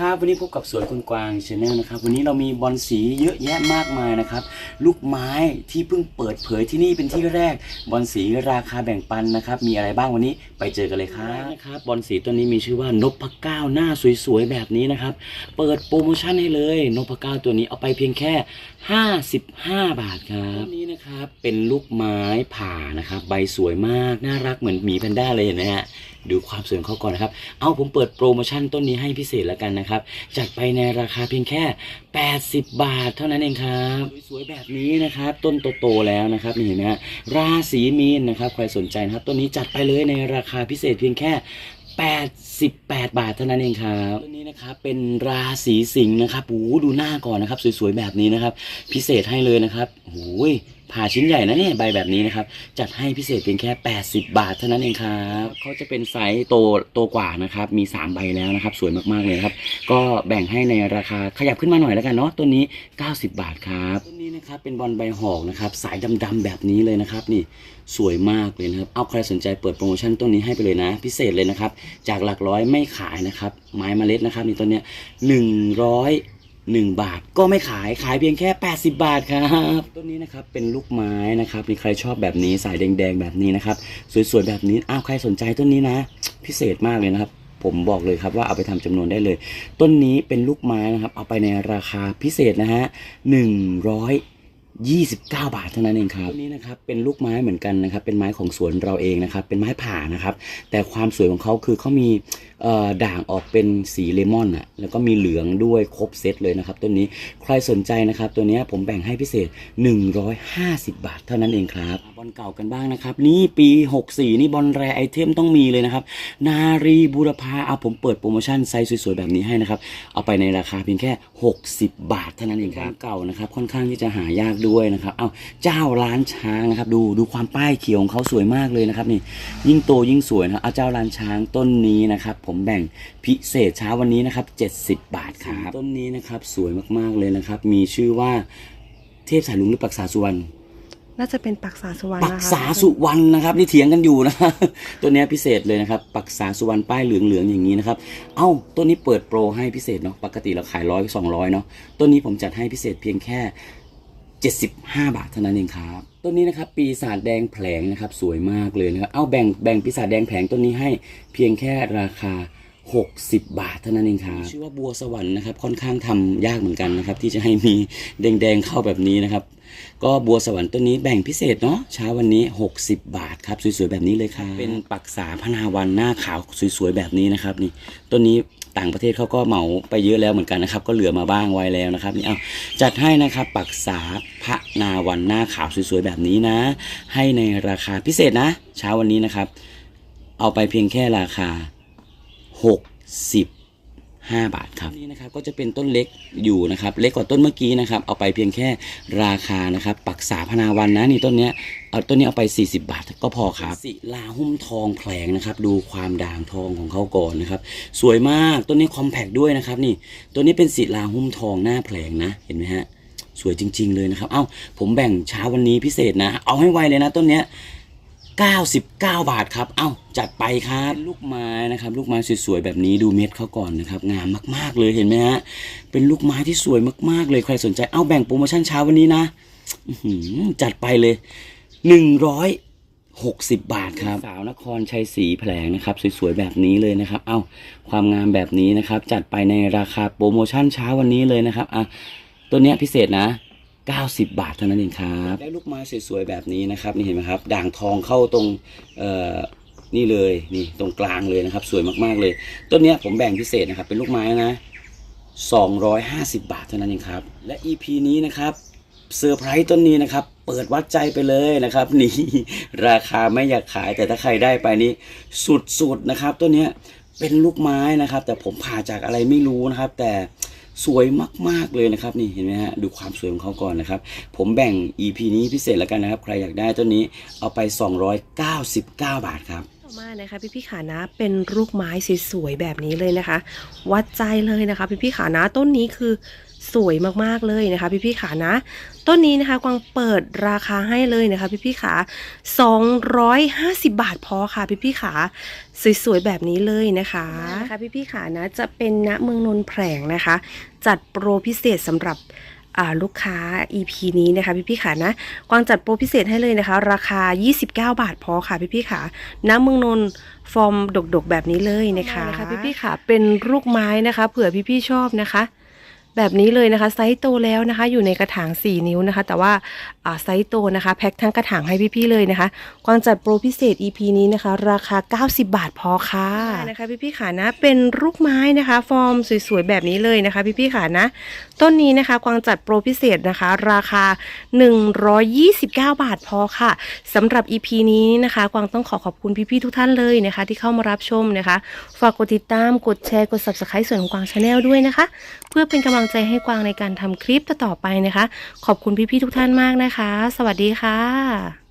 ครับวันนี้พบกับสวนคุณกวางชาแนลนะครับ วันนี้เรามีบอลสีเยอะแยะมากมายนะครับ ลูกไม้ที่เพิ่งเปิดเผยที่นี่เป็นที่แรกบอลสีราคาแบ่งปันนะครับ มีอะไรบ้างวันนี้ไปเจอกันเลยครับนะครับบอลสีตัวนี้มีชื่อว่านพเก้าหน้าสวยๆแบบนี้นะครับ เปิดโปรโมชั่นให้เลยนพเก้าตัวนี้เอาไปเพียงแค่ 55 บาทครับตัวนี้นะครับเป็นลูกไม้ผ่านะครับ ใบสวยมากน่ารักเหมือนหมีแพนด้าเลยเห็นไหมฮะดูความสวยของเขาก่อนนะครับเอาผมเปิดโปรโมชั่นต้นนี้ให้พิเศษแล้วกันนะครับ จัดไปในราคาเพียงแค่ 80 บาทเท่านั้นเองครับ สวยๆแบบนี้นะครับ ต้นโตๆแล้วนะครับนี่เห็นไหมฮะราศีมีนนะครับ ใครสนใจนะครับ ต้นนี้จัดไปเลยในราคาพิเศษเพียงแค่88 บาทเท่านั้นเองครับต้นนี้นะครับเป็นราศีสิงห์นะครับโอ้ดูหน้าก่อนนะครับ สวยๆแบบนี้นะครับ พิเศษให้เลยนะครับโอ้ยผ่าชิ้นใหญ่นะเนี่ยใบแบบนี้นะครับ จัดให้พิเศษเพียงแค่ 80 บาทเท่านั้นเองครับเขาจะเป็นไซส์โตโตกว่านะครับ มี 3 ใบแล้วนะครับ สวยมากๆเลยครับ ก็แบ่งให้ในราคาขยับขึ้นมาหน่อยแล้วกันเนาะต้นนี้ 90 บาทครับต้นนี้นะครับเป็นบอลใบหอกนะครับ สายดำๆแบบนี้เลยนะครับ นี่สวยมากเลยนะครับ เอาใครสนใจเปิดโปรโมชั่นต้นนี้ให้ไปเลยนะ พิเศษเลยนะครับ จากหลักร้อยไม่ขายนะครับ ไม้เมล็ดนะครับนี่ต้นเนี้ยหนึ่งร้อย หนึ่งบาท ก็ไม่ขายขายเพียงแค่ 80 บาทครับต้นนี้นะครับเป็นลูกไม้นะครับมีใครชอบแบบนี้สายแดงๆแบบนี้นะครับสวยๆแบบนี้อ้าวใครสนใจต้นนี้นะ พิเศษมากเลยนะครับ ผมบอกเลยครับว่าเอาไปทำจำนวนได้เลย ต้นนี้เป็นลูกไม้นะครับ เอาไปในราคาพิเศษนะฮะห นึ่งร้อยยี่สิบเก้าบาทเท่านั้นเองครับต้นนี้นะครับเป็นลูกไม้เหมือนกันนะครับ เป็นไม้ของสวนเราเองนะครับ เป็นไม้ผ่านะครับ แต่ความสวยของเขาคือเขามีเอ่อด่างออกเป็นสีเลมอนอะแล้วก็มีเหลืองด้วยครบเซตเลยนะครับต้นนี้ใครสนใจนะครับ ตัวเนี้ยผมแบ่งให้พิเศษ 150 บาทเท่านั้นเองครับบอลเก่ากันบ้างนะครับ นี่ปี 64 นี่บอลแรไอเทมต้องมีเลยนะครับ นารีบูรพาเอาผมเปิดโปรโมชั่นไซส์สวยๆแบบนี้ให้นะครับเอาไปในราคาเพียงแค่ 60 บาทเท่านั้นเองครับเก่านะครับค่อนข้างที่จะหายากด้วยนะครับเอาเจ้าร้านช้างนะครับ ดูดูความป้ายเขียวของเขาสวยมากเลยนะครับนี่ยิ่งโตยิ่งสวยนะครับเอาเจ้าร้านช้างต้นนี้นะครับ ผมแบ่งพิเศษเช้าวันนี้นะครับ 70 บาทครับต้นนี้นะครับสวยมากๆเลยนะครับ มีชื่อว่าเทพสายลุงหรือปักษาสุวรรณน่าจะเป็นปักษาสุวรรณปักนะคะษาสุวรรณนะครับนี่เถียงกันอยู่นะตัวเนี้ยพิเศษเลยนะครับ ปักษาสุวรรณป้ายเหลืองๆอย่างนี้นะครับ เอ้าต้นนี้เปิดโปรให้พิเศษเนาะปกติเราขายร้อยสองร้อยเนาะต้นนี้ผมจัดให้พิเศษเพียงแค่ 75 บาทเท่านั้นเองครับต้นนี้นะครับปีศาจแดงแผลงนะครับสวยมากเลยนะครับเอาแบ่งแบ่งปีศาจแดงแผลงต้นนี้ให้เพียงแค่ราคา 60 บาทเท่านั้นเองครับชื่อว่าบัวสวรรค์นะครับค่อนข้างทำยากเหมือนกันนะครับ ที่จะให้มีแดงๆเข้าแบบนี้นะครับ ก็บัวสวรรค์ต้นนี้แบ่งพิเศษเนาะเช้าวันนี้ 60 บาทครับสวยๆแบบนี้เลยครับเป็นปักษาพนาวันหน้าขาวสวยๆแบบนี้นะครับนี่ต้นนี้ต่างประเทศเขาก็เหมาไปเยอะแล้วเหมือนกันนะครับ ก็เหลือมาบ้างไว้แล้วนะครับนี่เอาจัดให้นะครับปักษาพระนาวันหน้าขาวสวยๆแบบนี้นะ ให้ในราคาพิเศษนะ เช้าวันนี้นะครับ เอาไปเพียงแค่ราคา 60 5บาทครับนี่นะครับก็จะเป็นต้นเล็กอยู่นะครับ เล็กกว่าต้นเมื่อกี้นะครับ เอาไปเพียงแค่ราคานะครับปักษาพนาวันนะนี่ต้นเนี้ยเอาต้นนี้เอาไป 40 บาทก็พอครับศิลาหุ้มทองแผลงนะครับ ดูความด่างทองของเขาก่อนนะครับ สวยมากต้นนี้คอมแพกด้วยนะครับ นี่ตัวนี้เป็นศิลาหุ้มทองหน้าแผลงนะเห็นไหมฮะสวยจริง ๆ เลยนะครับ เอ้าผมแบ่งเช้าวันนี้พิเศษนะ เอาให้ไวเลยนะต้นเนี้ย 99 บาทครับ เอ้าจัดไปครับลูกไม้นะครับ ลูกไม้สวยๆแบบนี้ดูเม็ดเขาก่อนนะครับ งามมากๆเลยเห็นไหมฮะ เป็นลูกไม้ที่สวยมากๆเลยใครสนใจ เอาแบ่งโปรโมชั่นเช้าวันนี้นะจัดไปเลย 160 บาทครับ สาวนครชัยศรีแผลงนะครับ สวยๆแบบนี้เลยนะครับ เอ้าความงามแบบนี้นะครับ จัดไปในราคาโปรโมชั่นเช้าวันนี้เลยนะครับ อะตัวเนี้ยพิเศษนะ 90 บาทเท่านั้นเองครับได้ลูกไม้สวยๆแบบนี้นะครับนี่เห็นไหมครับ ด่างทองเข้าตรงเอ่อนี่เลยนี่ตรงกลางเลยนะครับ สวยมากๆเลย ต้นเนี้ยผมแบ่งพิเศษนะครับเป็นลูกไม้นะ 250 บาทเท่านั้นเองครับ และ EP นี้นะครับเซอร์ไพรส์ต้นนี้นะครับ เปิดวัดใจไปเลยนะครับ นี่ราคาไม่อยากขายแต่ถ้าใครได้ไปนี่สุดๆนะครับต้นนี้เป็นลูกไม้นะครับ แต่ผมผ่าจากอะไรไม่รู้นะครับ แต่ สวยมากๆเลยนะครับนี่เห็นไหมฮะดูความสวยของเขาก่อนนะครับ ผมแบ่ง EP นี้พิเศษแล้วกันนะครับ ใครอยากได้ต้นนี้เอาไป 299 บาทครับมากนะคะพี่พี่ขานะเป็นลูกไม้สวยๆแบบนี้เลยนะคะ วัดใจเลยนะคะ พี่พี่ขานะต้นนี้คือ สวยมากๆเลยนะคะพี่พี่ๆขานะ ต้นนี้นะคะกวางเปิดราคาให้เลยนะคะ พี่พี่ๆขา250 บาทพอค่ะพี่พี่ๆขาสวยๆแบบนี้เลยนะคะนะคะพี่พี่ๆขานะจะเป็นณเมืองนนแผงนะคะ จัดโปรพิเศษสำหรับลูกค้า EP นี้นะคะพี่พี่ขานะกวางจัดโปรพิเศษให้เลยนะคะ ราคา 29 บาทพอค่ะพี่พี่ๆค่ะน้ำเมืองนนฟอร์มดกๆแบบนี้เลยนะคะนะคะพี่พี่ๆค่ะเป็นลูกไม้นะคะ เผื่อพี่ๆชอบนะคะ แบบนี้เลยนะคะไซส์โตแล้วนะคะ อยู่ในกระถาง 4 นิ้วนะคะ แต่ว่าไซส์โตนะคะแพ็คทั้งกระถางให้พี่ๆเลยนะคะกวางจัดโปรพิเศษ EP นี้นะคะ ราคา 90 บาทพอค่ะนะคะพี่ๆค่ะนะเป็นลูกไม้นะคะ ฟอร์มสวยๆแบบนี้เลยนะคะ พี่ๆค่ะนะ ต้นนี้นะคะกวางจัดโปรพิเศษนะคะ ราคา 129 บาทพอค่ะสำหรับ EP นี้นะคะ กวางต้องขอขอบคุณพี่ๆทุกท่านเลยนะคะ ที่เข้ามารับชมนะคะ ฝากกดติดตามกดแชร์กด subscribe ส่วนของกวางชาแนลด้วยนะคะ เพื่อเป็นกำลังำลังใจให้กวางในการทำคลิปต่อๆไปนะคะ ขอบคุณพี่ๆทุกท่านมากนะคะ สวัสดีค่ะ